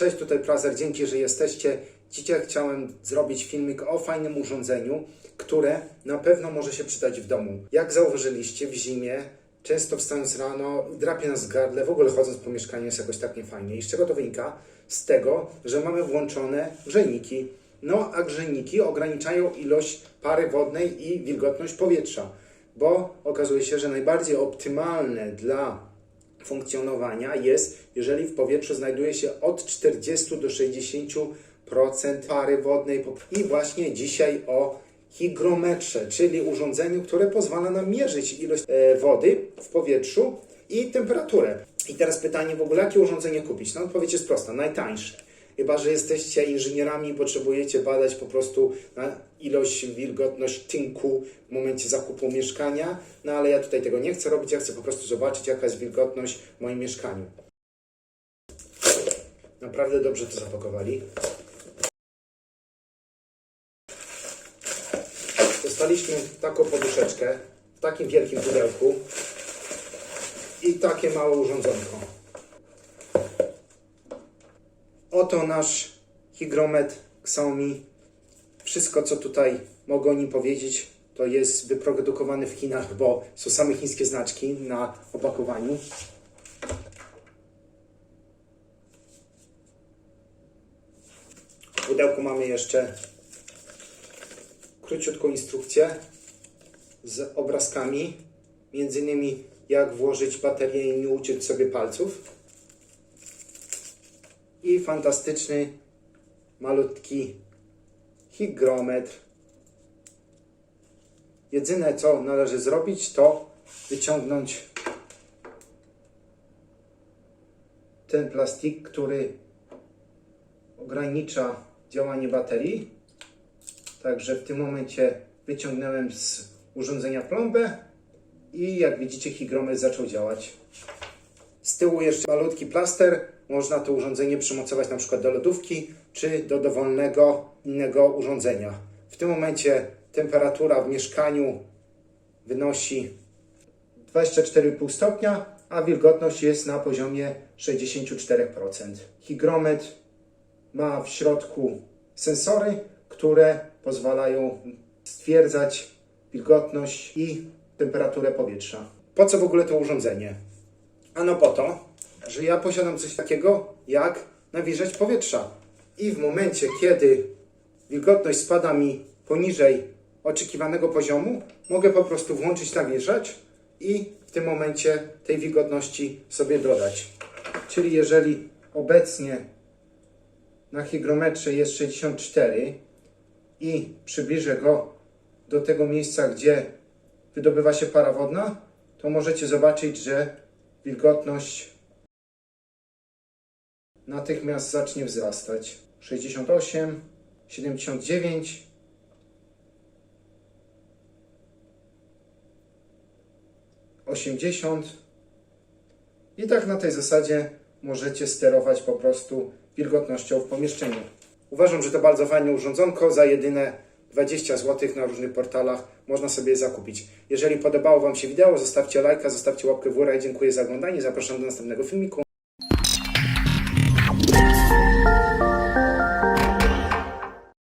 Cześć, tutaj Prazer, dzięki, że jesteście. Dzisiaj chciałem zrobić filmik o fajnym urządzeniu, które na pewno może się przydać w domu. Jak zauważyliście, w zimie często wstając rano drapie nas gardle, w ogóle chodząc po mieszkaniu jest jakoś tak niefajnie. I z czego to wynika? Z tego, że mamy włączone grzejniki. No, a grzejniki ograniczają ilość pary wodnej i wilgotność powietrza, bo okazuje się, że najbardziej optymalne dla funkcjonowania jest, jeżeli w powietrzu znajduje się od 40 do 60% pary wodnej. I właśnie dzisiaj o hygrometrze, czyli urządzeniu, które pozwala nam mierzyć ilość e, wody w powietrzu i temperaturę. I teraz pytanie w ogóle, jakie urządzenie kupić? No odpowiedź jest prosta, najtańsze. Chyba, że jesteście inżynierami i potrzebujecie badać po prostu ilość, wilgotność tynku w momencie zakupu mieszkania, no ale ja tutaj tego nie chcę robić, ja chcę po prostu zobaczyć, jaka jest wilgotność w moim mieszkaniu. Naprawdę dobrze to zapakowali. Dostaliśmy taką poduszeczkę w takim wielkim pudełku i takie małe urządzonko. Oto nasz hygrometr Xiaomi. Wszystko, co tutaj mogę o nim powiedzieć, to jest wyprodukowany w Chinach, bo są same chińskie znaczki na opakowaniu. W pudełku mamy jeszcze króciutką instrukcję z obrazkami, między innymi jak włożyć baterię i nie uciąć sobie palców i fantastyczny, malutki hygrometr. Jedyne co należy zrobić to wyciągnąć ten plastik, który ogranicza działanie baterii. Także w tym momencie wyciągnąłem z urządzenia plombę i jak widzicie hygrometr zaczął działać. Z tyłu jeszcze malutki plaster. Można to urządzenie przymocować na przykład do lodówki czy do dowolnego innego urządzenia. W tym momencie temperatura w mieszkaniu wynosi 24,5 stopnia, a wilgotność jest na poziomie 64%. Hygrometr ma w środku sensory, które pozwalają stwierdzać wilgotność i temperaturę powietrza. Po co w ogóle to urządzenie? Ano po to, że ja posiadam coś takiego jak nawilżać powietrza. I w momencie, kiedy wilgotność spada mi poniżej oczekiwanego poziomu, mogę po prostu włączyć nawilżać i w tym momencie tej wilgotności sobie dodać. Czyli jeżeli obecnie na hygrometrze jest 64 i przybliżę go do tego miejsca, gdzie wydobywa się para wodna, to możecie zobaczyć, że wilgotność natychmiast zacznie wzrastać. 68, 79, 80 i tak na tej zasadzie możecie sterować po prostu wilgotnością w pomieszczeniu. Uważam, że to bardzo fajne urządzonko za jedyne 20 zł na różnych portalach można sobie zakupić. Jeżeli podobało Wam się wideo, zostawcie lajka, zostawcie łapkę w górę. Dziękuję za oglądanie. Zapraszam do następnego filmiku.